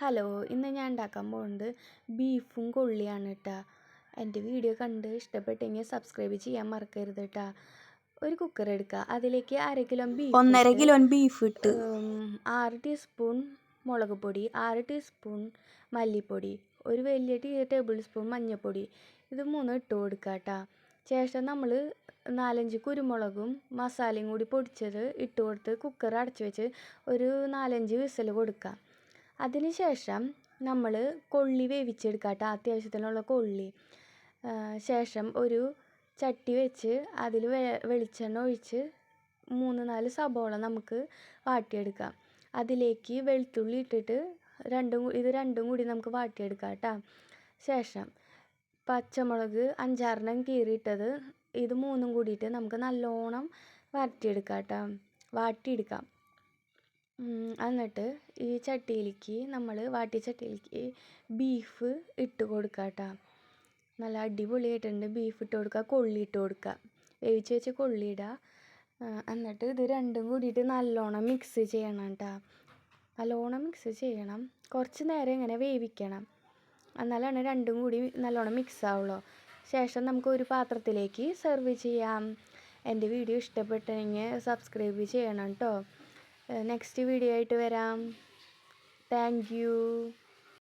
Hello ഇന്ന് ഞാൻ ഉണ്ടാക്കാൻ പോകുന്നത് ബീഫും കൊള്ളിയാണ് കേട്ടോ എന്റെ വീഡിയോ കണ്ട് ഇഷ്ടപ്പെട്ടെങ്കിൽ സബ്സ്ക്രൈബ് ചെയ്യാൻ മറക്കരുത് കേട്ടോ ഒരു കുക്കർ എടുക്കുക അതിലേക്ക് അര കിലോ ബീഫ് ഒന്നര കിലോ ബീഫ് ഇട്ട്. ആറ് ടീസ്പൂൺ മുളക് പൊടി ആറ് ടീസ്പൂൺ മല്ലിപ്പൊടി ഒരു വലിയ ടീ ടേബിൾ സ്പൂൺ മഞ്ഞൾപ്പൊടി. ഇത് മൂന്നും ഇട്ട് കൊടുക്കുക കേട്ടോ ശേഷം നമ്മൾ നാലഞ്ച് കുരുമുളകും മസാലയും കൂടി പൊടിച്ചത് ഇട്ട് കൊടുത്ത് കുക്കർ അടച്ചു വെച്ച് ഒരു നാലഞ്ച് വിസിൽ കൊടുക്കുക അതിന് ശേഷം നമ്മൾ കൊള്ളി വേവിച്ചെടുക്കുക കേട്ടോ അത്യാവശ്യത്തിനുള്ള കൊള്ളി. ശേഷം ഒരു ചട്ടി വെച്ച് അതിൽ വെളിച്ചെണ്ണ ഒഴിച്ച് മൂന്ന് നാല് സബോള നമുക്ക് വാട്ടിയെടുക്കാം. അതിലേക്ക് വെളുത്തുള്ളി ഇട്ടിട്ട് രണ്ടും ഇത് രണ്ടും കൂടി നമുക്ക് വാട്ടിയെടുക്കാം കേട്ടോ ശേഷം പച്ചമുളക് അഞ്ചാറെണ്ണം കീറിയിട്ടത് ഇത് മൂന്നും കൂടിയിട്ട് നമുക്ക് നല്ലോണം വരട്ടിയെടുക്കാം കേട്ടോ വാട്ടിയെടുക്കാം. എന്നിട്ട് ഈ ചട്ടിയിലേക്ക് നമ്മൾ വാട്ടി ചട്ടിയിലേക്ക് ബീഫ് ഇട്ട് കൊടുക്കുക കേട്ടോ നല്ല അടിപൊളിയായിട്ടുണ്ട് ബീഫ് ഇട്ട് കൊടുക്കുക കൊള്ളി ഇട്ട് കൊടുക്കുക വേവിച്ച് വെച്ച് കൊള്ളി ഇടുക ആ, എന്നിട്ട് ഇത് രണ്ടും കൂടിയിട്ട് നല്ലോണം മിക്സ് ചെയ്യണം കേട്ടോ നല്ലോണം മിക്സ് ചെയ്യണം. കുറച്ച് നേരം ഇങ്ങനെ വേവിക്കണം. എന്നാലാണ് രണ്ടും കൂടി നല്ലോണം മിക്സ് ആവുള്ളൂ. ശേഷം നമുക്ക് ഒരു പാത്രത്തിലേക്ക് സെർവ് ചെയ്യാം. എന്റെ വീഡിയോ ഇഷ്ടപ്പെട്ടെങ്കിൽ സബ്സ്ക്രൈബ് ചെയ്യണം കേട്ടോ നെക്സ്റ്റ് വീഡിയോ ആയിട്ട് വരാം. Thank you